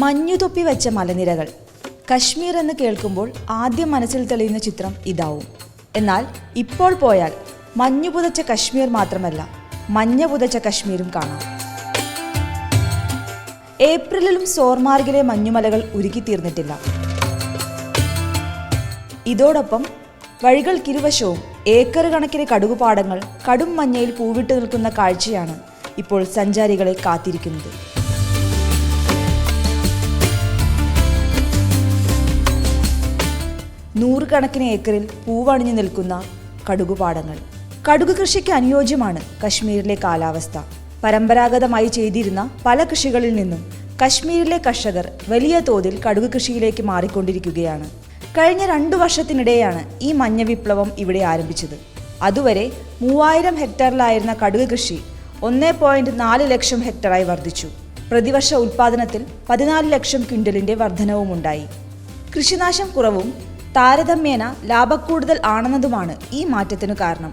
മഞ്ഞുതൊപ്പി വെച്ച മലനിരകൾ. കശ്മീർ എന്ന് കേൾക്കുമ്പോൾ ആദ്യം മനസ്സിൽ തെളിയുന്ന ചിത്രം ഇതാവും. എന്നാൽ ഇപ്പോൾ പോയാൽ മഞ്ഞു പുതച്ച കശ്മീർ മാത്രമല്ല മഞ്ഞ പുതച്ച കശ്മീരും കാണാം. ഏപ്രിലിലും സോർമാർഗിലെ മഞ്ഞുമലകൾ ഉരുകിത്തീർന്നിട്ടില്ല ഇതോടൊപ്പം വഴികൾക്കിരുവശവും ഏക്കർ കണക്കിന് കടുകുപാടങ്ങൾ കടും മഞ്ഞയിൽ പൂവിട്ട് നിൽക്കുന്ന കാഴ്ചയാണ് ഇപ്പോൾ സഞ്ചാരികളെ കാത്തിരിക്കുന്നത്. നൂറുകണക്കിന് ഏക്കറിൽ പൂവണിഞ്ഞു നിൽക്കുന്ന കടുകുപാടങ്ങൾ കടുക് കൃഷിക്ക് അനുയോജ്യമാണ് കശ്മീരിലെ കാലാവസ്ഥ. പരമ്പരാഗതമായി ചെയ്തിരുന്ന പല കൃഷികളിൽ നിന്നും കശ്മീരിലെ കർഷകർ വലിയ തോതിൽ കടുക് കൃഷിയിലേക്ക് മാറിക്കൊണ്ടിരിക്കുകയാണ്. കഴിഞ്ഞ രണ്ടു വർഷത്തിനിടെയാണ് ഈ മഞ്ഞ വിപ്ലവം ഇവിടെ ആരംഭിച്ചത്. അതുവരെ മൂവായിരം ഹെക്ടറിലായിരുന്ന കടുക് കൃഷി ഒന്നേ പോയിന്റ് നാല് ലക്ഷം ഹെക്ടറായി വർദ്ധിച്ചു. പ്രതിവർഷ ഉൽപാദനത്തിൽ പതിനാല് ലക്ഷം ക്വിന്റലിന്റെ വർധനവുമുണ്ടായി. കൃഷിനാശം കുറവും താരതമ്യേന ലാഭക്കൂടുതൽ ആണെന്നതുമാണ് ഈ മാറ്റത്തിനു കാരണം.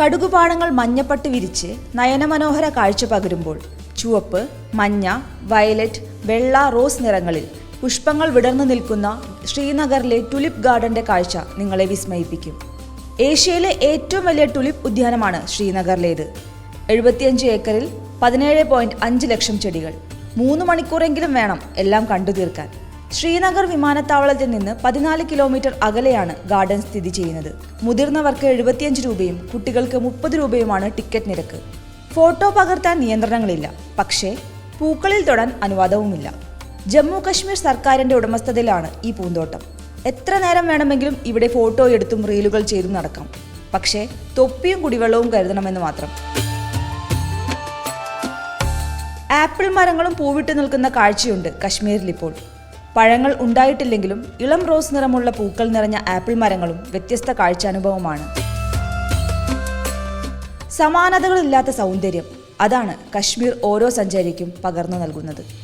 കടുകുപാടങ്ങൾ മഞ്ഞപ്പട്ട് വിരിച്ച് നയനമനോഹര കാഴ്ച പകരുമ്പോൾ ചുവപ്പ് മഞ്ഞ വയലറ്റ് വെള്ള റോസ് നിറങ്ങളിൽ പുഷ്പങ്ങൾ വിടർന്നു നിൽക്കുന്ന ശ്രീനഗറിലെ ടുലിപ്പ് ഗാർഡന്റെ കാഴ്ച നിങ്ങളെ വിസ്മയിപ്പിക്കും. ഏഷ്യയിലെ ഏറ്റവും വലിയ ടുലിപ്പ് ഉദ്യാനമാണ് ശ്രീനഗറിലേത്. എഴുപത്തിയഞ്ച് ഏക്കറിൽ പതിനേഴ് പോയിന്റ് അഞ്ച് ലക്ഷം ചെടികൾ. മൂന്ന് മണിക്കൂറെങ്കിലും വേണം എല്ലാം കണ്ടു തീർക്കാൻ ശ്രീനഗർ വിമാനത്താവളത്തിൽ നിന്ന് പതിനാല് കിലോമീറ്റർ അകലെയാണ് ഗാർഡൻ സ്ഥിതി ചെയ്യുന്നത്. മുതിർന്നവർക്ക് എഴുപത്തിയഞ്ച് രൂപയും കുട്ടികൾക്ക് മുപ്പത് രൂപയുമാണ് ടിക്കറ്റ് നിരക്ക്. ഫോട്ടോ പകർത്താൻ നിയന്ത്രണങ്ങളില്ല. പക്ഷേ പൂക്കളിൽ തൊടാൻ അനുവാദവുമില്ല. ജമ്മു കശ്മീർ സർക്കാരിന്റെ ഉടമസ്ഥതയിലാണ് ഈ പൂന്തോട്ടം. എത്ര നേരം വേണമെങ്കിലും ഇവിടെ ഫോട്ടോ എടുത്തും റീലുകൾ ചെയ്തും നടക്കാം. പക്ഷേ തൊപ്പിയും കുടിവെള്ളവും കരുതണമെന്ന് മാത്രം. ആപ്പിൾ മരങ്ങളും പൂവിട്ട് നിൽക്കുന്ന കാഴ്ചയുണ്ട് കശ്മീരിൽ ഇപ്പോൾ. പഴങ്ങൾ ഉണ്ടായിട്ടില്ലെങ്കിലും ഇളം റോസ് നിറമുള്ള പൂക്കൾ നിറഞ്ഞ ആപ്പിൾ മരങ്ങളും വ്യത്യസ്ത കാഴ്ചാനുഭവമാണ്. സമാനതകളില്ലാത്ത സൗന്ദര്യം അതാണ് കശ്മീർ ഓരോ സഞ്ചാരിക്കും പകർന്നു നൽകുന്നത്.